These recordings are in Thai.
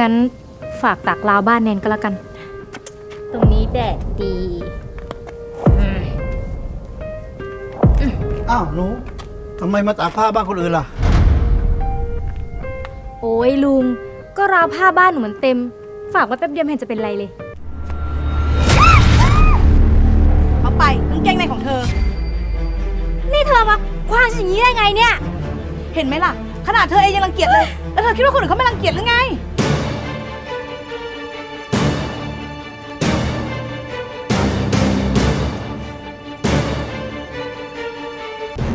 งั้นฝากตักราวบ้านแนนก็แล้วกัน ตรงนี้แดดดีอืมอ้าวหนูทำไมมาตากผ้าบ้านคนอื่นล่ะ โอ้ยลุง ก็ราวผ้าบ้านหนูมันเต็ม ฝากไว้แป๊บเดียวไม่เห็นจะเป็นไรเลย เอาไปกางเกงในของเธอ นี่เธอมาคว้างฉันอย่างนี้ได้ไงเนี่ย เห็นไหมล่ะ ขนาดเธอเองยังรังเกียจเลย แล้วเธอคิดว่าคนอื่นเขาไม่รังเกียจหรือไง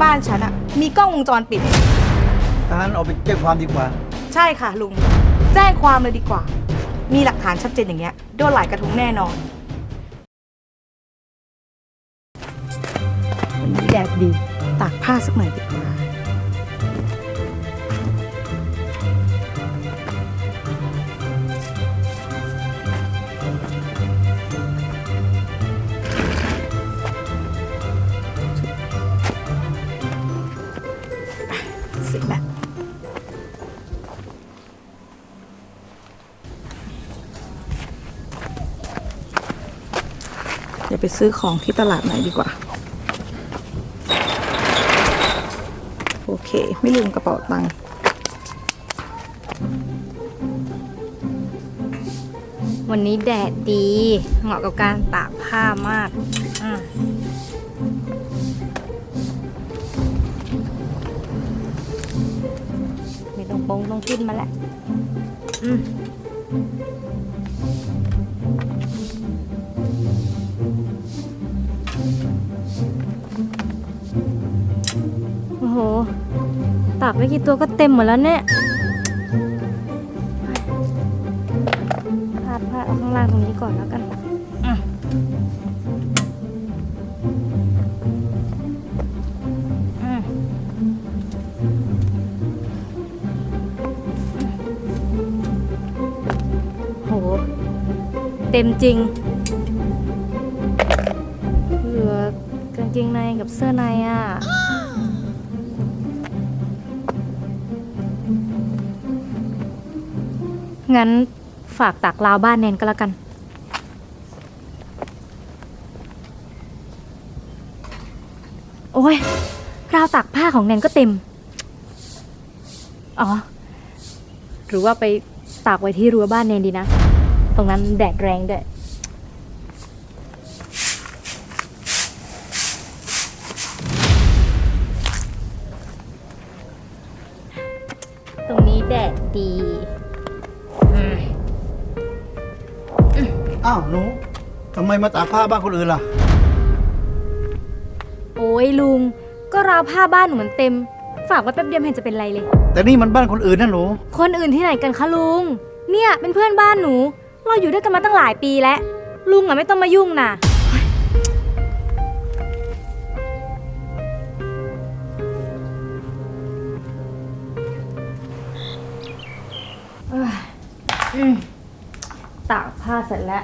บ้านฉันอะมีกล้องวงจรปิด ถ้างั้นเอาไปแจ้งความดีกว่า ใช่ค่ะลุง แจ้งความเลยดีกว่า มีหลักฐานชัดเจนอย่างเงี้ยโดนหลายกระทงแน่นอนวันนี้แดดดีตากผ้าสักหน่อยดีกว่า เดี๋ยวไปซื้อของที่ตลาดไหนดีกว่า โอเค ไม่ลืมกระเป๋าตังค์วันนี้แดดดี เหมาะกับการตากผ้ามากอะไม่ต้องปงต้องขึ้นมาแล้ว อืม ตากไว้กี่ตัวก็เต็มหมดแล้วเนี่ยพาดพาดเอาข้างล่างตรงนี้ก่อนแล้วกันอะอะโห เต็มจริง เหลือกางเกงในกับเสื้อในอะ งั้นฝากตักราวบ้านแนนก็แล้วกัน โอ้ยราวตากผ้าของแนนก็เต็ม อ๋อ หรือว่าไปตากไว้ที่รั้วบ้านแนนดีนะ ตรงนั้นแดดแรงด้วยตรงนี้แดดดี อ้าวหนูทำไมมาตากผ้าบ้านคนอื่นล่ะ โอ้ยลุง ก็ราวผ้าบ้านหนูมันเต็ม ฝากไว้แป๊บเดียวไม่เห็นจะเป็นไรเลย แต่นี่มันบ้านคนอื่นนะหนู คนอื่นที่ไหนกันคะลุง เนี่ยเป็นเพื่อนบ้านหนู เราอยู่ด้วยกันมาตั้งหลายปีแล้ว ลุงอะไม่ต้องมายุ่งนะเอ้ยอืมตากผ้าเสร็จแล้ว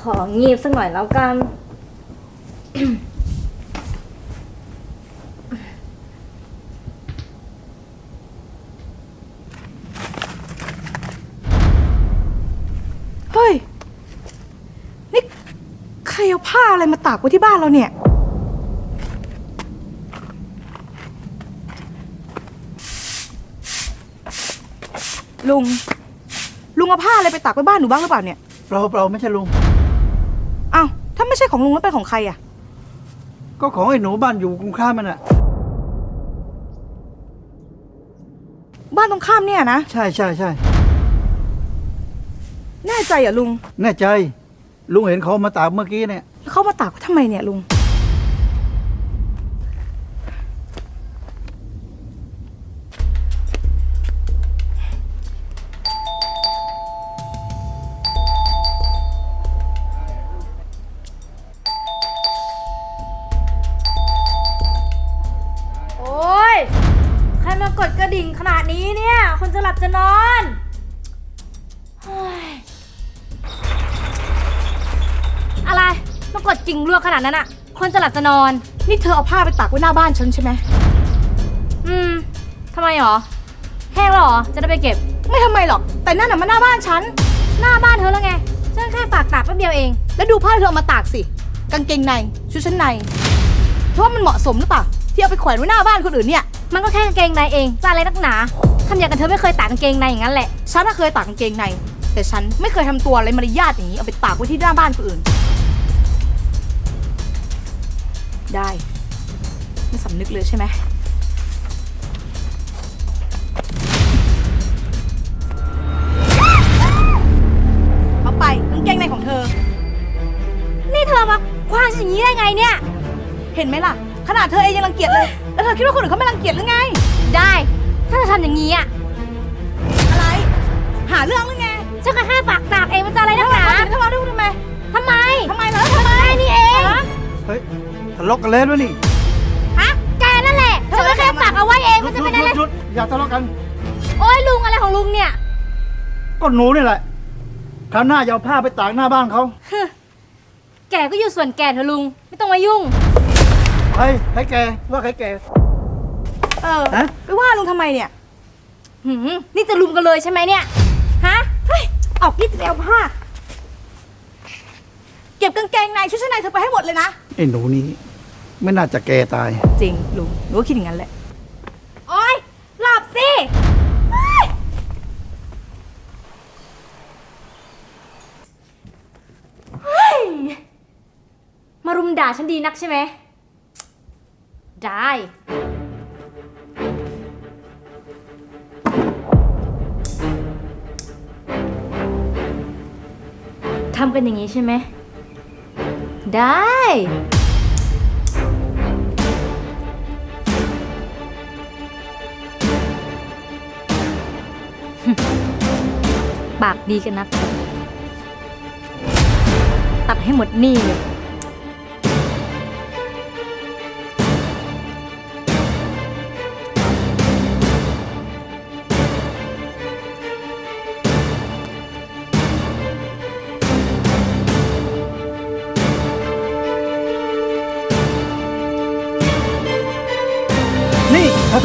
ของงีบสักหน่อยแล้วกัน เฮ้ย นี่ใครเอาผ้าอะไรมาตากไว้ที่บ้านเราเนี่ย ลุง ลุงเอาผ้าอะไรไปตากไว้บ้านหนูบ้างหรือเปล่าเนี่ยเราเราไม่ใช่ลุงอ้าวถ้า ไม่ใช่ของลุงแล้วเป็นของใครอะก็ของไอ้หนูบ้านอยู่กรุงข้ามมันอะ บ้านตรงข้ามเนี่ยนะ ใช่ใช่ใช่แน่ใจเหรอลุง แน่ใจ ลุงเห็นเขามาตากเมื่อกี้เนี่ย แล้วเขามาตากไว้ทำไมเนี่ยลุง บจะนอนเฮ้ยอะไรมากดจริงรัวขนาดนั้นอะคนจะหลับจะนอน นี่เธอเอาผ้าไปตากไว้หน้าบ้านฉันใช่ไหม อืมทำไมหรอ แห้งหรอ จะได้ไปเก็บ ไม่ทำไมหรอก แต่นั่นน่ะมันหน้าบ้านฉัน หน้าบ้านเธอแล้วไงฉันแค่ฝากตากแป๊บเดียวเอง แล้วดูผ้าที่เธอเอามาตากสิ กางเกงใน ชุดชั้นในเธอว่ามันเหมาะสมหรือเปล่า ที่เอาไปแขวนไว้หน้าบ้านคนอื่นเนี่ย มันก็แค่กางเกงในเองจะอะไรนักหนา ทำอย่างกับเธอไม่เคยตากกางเกงในอย่างนั้นแหละ ฉันน่ะเคยตากกางเกงใน แต่ฉันไม่เคยทำตัวอะไรมารยาทอย่างนี้เอาไปตากไว้ที่หน้าบ้านคนอื่น ได้ไม่สำนึกเลยใช่ไหม เอาไปกางเกงในของเธอ นี่เธอมาคว้างฉันอย่างนี้ได้ไงเนี่ย เห็นไหมล่ะ ขนาดเธอเองยังรังเกียจเลย แล้วเธอคิดว่าคนอื่นเขาไม่รังเกียจหรือไง ได้ ถ้าเธอทำอย่างนี้อะอะไร หาเรื่องหรือไงฉันก็แค่ฝากตากเองมันจะอะไรนักหนาทำไมทำไมทำไมทำไมทำไมแล้วทำไมแค่นี้เองฮะเฮ้ยทะเลาะกันแล้วนี่ฮะแกนั่นแหละฉันก็แค่ฝากเอาไว้เองหยุมัดนหจะยุเป็นอะไรดหยุดอย่าทะเลาะกัน โอ้ยลุงอะไรของลุงเนี่ย ก็หนูนี่แหละคราวหน้าอย่าเอาผ้าไปตากหน้าบ้านเขาแกก็อยู่ส่วนแกเถอะลุง ไม่ต้องมายุ่ง เฮ้ยใครแกว่าใครแก เออฮะ ไปว่าลุงทำไมเนี่ยหืมนี่จะลุมกันเลยใช่ไหมเนี่ย ฮะเฮ้ยออกนี่จะไปเอาผ้า เก็บกางเกงในชุดชั้นในเธอไปให้หมดเลยนะ ไอ้หนูนี้ไม่น่าจะแกตาย จริงลุงหนูก็คิดอย่างนั้นแหละ โอ๊ย หลับสิเฮ้ยเฮ้ย มารุมด่าฉันดีนักใช่ไหม ได้ ทำกันอย่างนี้ใช่ไหม ได้ ปากดีกันนัก ตัดให้หมดหนี่เลย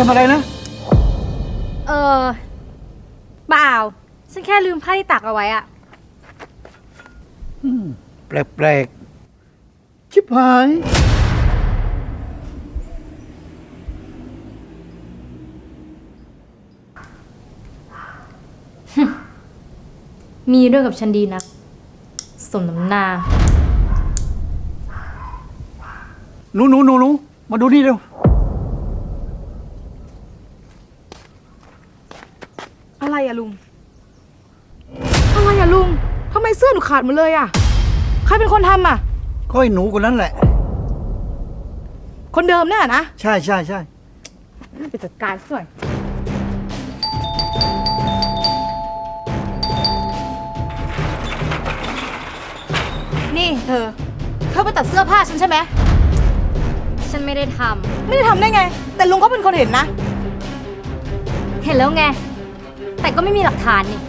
อทำอะไรนะ เออเปล่า ฉันแค่ลืมผ้าที่ตากเอาไว้อะอืมแปลกๆ ชิบหาย มีเรื่องกับฉันดีนัก สมน้ำหน้า หนูหนูหนูหนูมาดูนี่เร็ว อะไรอะลุงอะไรอะลุงทำไมเสื้อหนูขาดหมดเลยอะใครเป็นคนทำอะก็ไอ้หนูคนนั้นแหละ คนเดิมเนี่ยนะใช่ใช่ใช่ไปจัดการซะหน่อยนี่เธอ เธอไปตัดเสื้อผ้าฉันใช่ไหม ฉันไม่ได้ทไม่ได้ทำได้ไง แต่ลุงเขาเป็นคนเห็นนะำเห็นแล้วไง แต่ก็ไม่มีหลักฐานนี่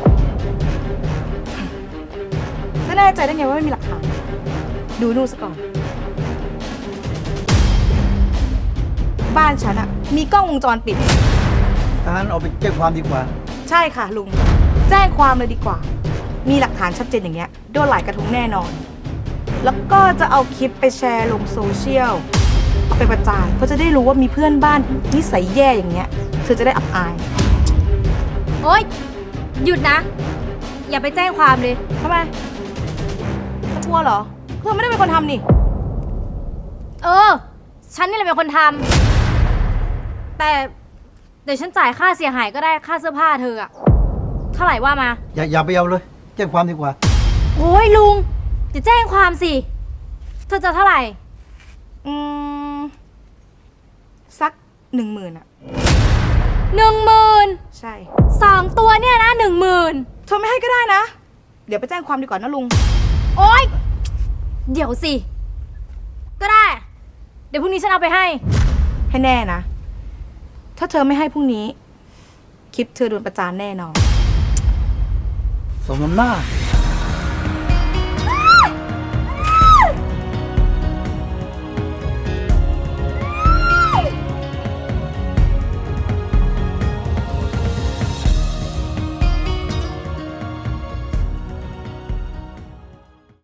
ไม่แน่ใจได้ไงว่าไม่มีหลักฐาน ดูนู่นซะก่อน บ้านฉันอะมีกล้องวงจรปิดทหารเอาไปแจ้งความดีกว่า ใช่ค่ะลุง แจ้งความเลยดีกว่า มีหลักฐานชัดเจนอย่างเงี้ยโดนหลายกระทุ้งแน่นอน แล้วก็จะเอาคลิปไปแชร์ลงโซเชียลเอาไปประจานเพื่อจะได้รู้ว่ามีเพื่อนบ้านนิสัยแย่อย่างเงี้ยเธอจะได้อับอาย โอ๊ย หยุดนะ อย่าไปแจ้งความเลย ทำไมเธอกลัวเหรอ เธอไม่ได้เป็นคนทำนี่ เออ ฉันนี่แหละเป็นคนทำ แต่ เดี๋ยวฉันจ่ายค่าเสียหายก็ได้ค่าเสื้อผ้าเธออะเท่าไหร่ว่ามา อย่าอย่าไปเอาเลย แจ้งความดีกว่า โอ้ยลุง จะแจ้งความสิ เธอจะเท่าไหร่ อืม สักหนึ่งหมื่นอะหนึ่ง นี่ยนะหนึ่งหมื่นเธอไม่ให้ก็ได้นะ เดี๋ยวไปแจ้งความดีกว่านะลุง โอ๊ย เดี๋ยวสิ ก็ได้ เดี๋ยวพรุ่งนี้ฉันเอาไปให้ ให้แน่นะ ถ้าเธอไม่ให้พรุ่งนี้ คลิปเธอโดนประจานแน่นอน สมน้ำหน้าใ